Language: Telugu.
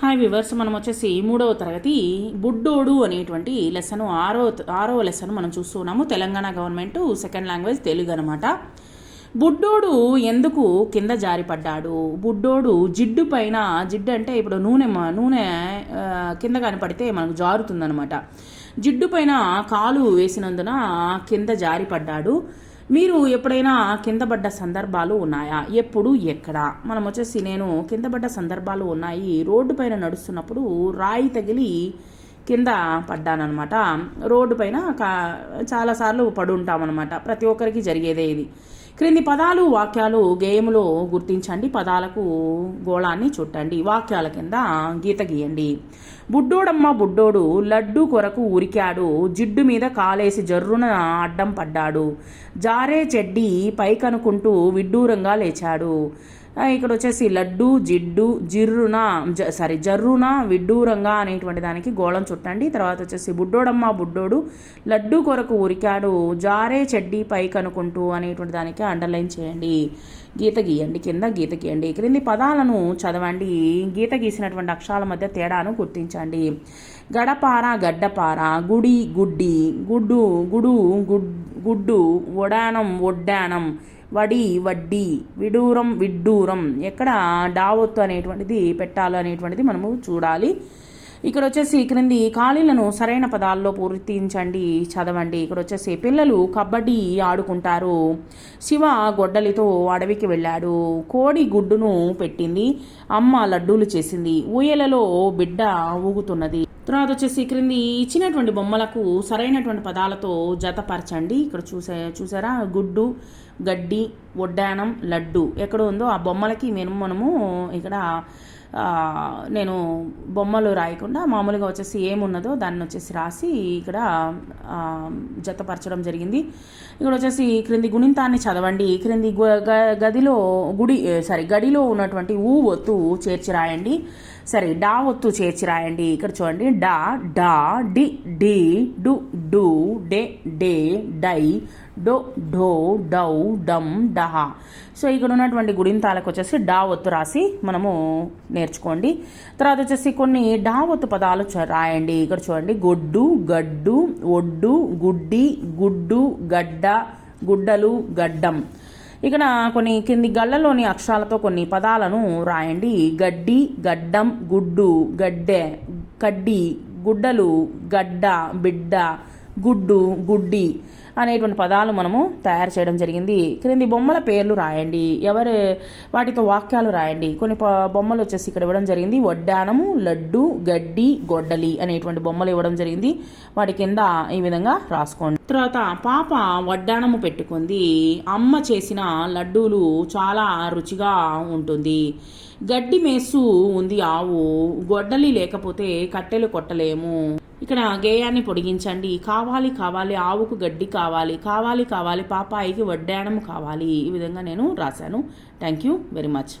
హాయ్ వివర్స్ మనం వచ్చేసి మూడవ తరగతి బుడ్డోడు అనేటువంటి లెసన్ ఆరో ఆరవ లెసన్ మనం చూస్తున్నాము. Telangana government second language Telugu అనమాట బుడ్డోడు ఎందుకు కింద జారిపడ్డాడు? బుడ్డోడు జిడ్డు పైన జిడ్డు అంటే ఇప్పుడు నూనె నూనె కింద కనపడితే మనకు జారుతుందనమాట జిడ్డు పైన కాలు వేసినందున కింద జారిపడ్డాడు. మీరు ఎప్పుడైనా కింద పడ్డ సందర్భాలు ఉన్నాయా? ఎప్పుడు? ఎక్కడ? మనం వచ్చేసి నేను కింద పడ్డ సందర్భాలు ఉన్నాయి. రోడ్డు పైన నడుస్తున్నప్పుడు రాయి తగిలి కింద పడ్డానమాట రోడ్డు పైన కా- చాలాసార్లు పడుంటామన్నమాట. ప్రతి ఒక్కరికి జరిగేదే ఇది. క్రింది పదాలు వాక్యాలు గేయములో గుర్తించండి. పదాలకు గోళాన్ని చుట్టండి. వాక్యాల కింద గీత గీయండి. బుడ్డోడమ్మ బుడ్డోడు లడ్డు కొరకు ఉరికాడు జిడ్డు మీద కాలేసి జర్రున అడ్డం పడ్డాడు జారే చెడ్డి పైకనుకుంటూ విడ్డూరంగా లేచాడు. ఇక్కడ వచ్చేసి లడ్డు జిడ్డు జిర్రున జ సారీ జర్రున విడ్డూరంగా అనేటువంటి దానికి గోళం చుట్టండి. తర్వాత వచ్చేసి బుడ్డోడమ్మ బుడ్డోడు లడ్డు కొరకు ఉరికాడు జారే చెడ్డి పై అనుకుంటూ అనేటువంటి దానికి అండర్లైన్ చేయండి. గీత గీయండి. కింద గీత గీయండి. క్రింది పదాలను చదవండి. గీత గీసినటువంటి అక్షరాల మధ్య తేడాను గుర్తించండి. గడపార గడ్డపార గుడి గుడ్డి గుడ్డు గుడు గుడ్ గుడ్డు ఒడానం ఒడ్డానం వడి వడ్డీ విడూరం విడ్డూరం. ఎక్కడ డావొత్తు అనేటువంటిది పెట్టాలి అనేటువంటిది మనము చూడాలి. ఇక్కడ వచ్చేసి క్రింది ఖాళీలను సరైన పదాల్లో పూర్తించండి చదవండి. ఇక్కడ వచ్చేసి పిల్లలు కబడ్డీ ఆడుకుంటారు. శివ గొడ్డలితో అడవికి వెళ్ళాడు. కోడి గుడ్డును పెట్టింది. అమ్మ లడ్డూలు చేసింది. ఊయలలో బిడ్డ ఊగుతున్నది. తర్వాత వచ్చేసి క్రింది ఇచ్చినటువంటి బొమ్మలకు సరైనటువంటి పదాలతో జతపరచండి. ఇక్కడ చూసే చూసారా? గుడ్డు గడ్డి వడ్డానం లడ్డు ఎక్కడ ఉందో ఆ బొమ్మలకి మేము మనము ఇక్కడ నేను బొమ్మలు రాయకుండా మామూలుగా వచ్చేసి ఏమున్నదో దాన్ని వచ్చేసి రాసి ఇక్కడ జతపరచడం జరిగింది. ఇక్కడ వచ్చేసి క్రింది గుణింతాన్ని చదవండి. క్రింది గదిలో గుడి సారీ గడిలో ఉన్నటువంటి ఊ ఒత్తు చేర్చి రాయండి. సరే డా ఒత్తు చేర్చి రాయండి. ఇక్కడ చూడండి. డా డా డి డి డు డు డే డే డై డో ఢో డౌ డమ్ డహ. సో ఇక్కడ ఉన్నటువంటి గుడింతాలకు వచ్చేసి డా ఒత్తు రాసి మనము నేర్చుకోండి. తర్వాత వచ్చేసి కొన్ని డా ఒత్తు పదాలు చ- రాయండి. ఇక్కడ చూడండి. గొడ్డు గడ్డు ఒడ్డు గుడ్డి గుడ్డు గడ్డ గుడ్డలు గడ్డం. ఇక్కడ కొన్ని కింది గళ్ళలోని అక్షరాలతో కొన్ని పదాలను రాయండి. గడ్డి గడ్డం గుడ్డు గడ్డె కడ్డి గుడ్డలు గడ్డ బిడ్డ గుడ్డు గుడ్డి అనేటువంటి పదాలు మనము తయారు చేయడం జరిగింది. క్రింది బొమ్మల పేర్లు రాయండి. ఎవరు వాటితో వాక్యాలు రాయండి. కొన్ని ప- బొమ్మలు వచ్చేసి ఇక్కడ ఇవ్వడం జరిగింది. వడ్డానము లడ్డు గడ్డి గొడ్డలి అనేటువంటి బొమ్మలు ఇవ్వడం జరిగింది. వాటి కింద ఈ విధంగా రాసుకోండి. తర్వాత పాప వడ్డానము పెట్టుకుంది. అమ్మ చేసిన లడ్డూలు చాలా రుచిగా ఉంటుంది. గడ్డి మేసు ఉంది ఆవు. గొడ్డలి లేకపోతే కట్టెలు కొట్టలేము. ఇక్కడ గేయాన్ని పొడిగించండి. కావాలి కావాలి ఆవుకు గడ్డి కావాలి కావాలి కావాలి పాపాయికి వడ్డాణం కావాలి. ఈ విధంగా నేను రాశాను. Thank you very much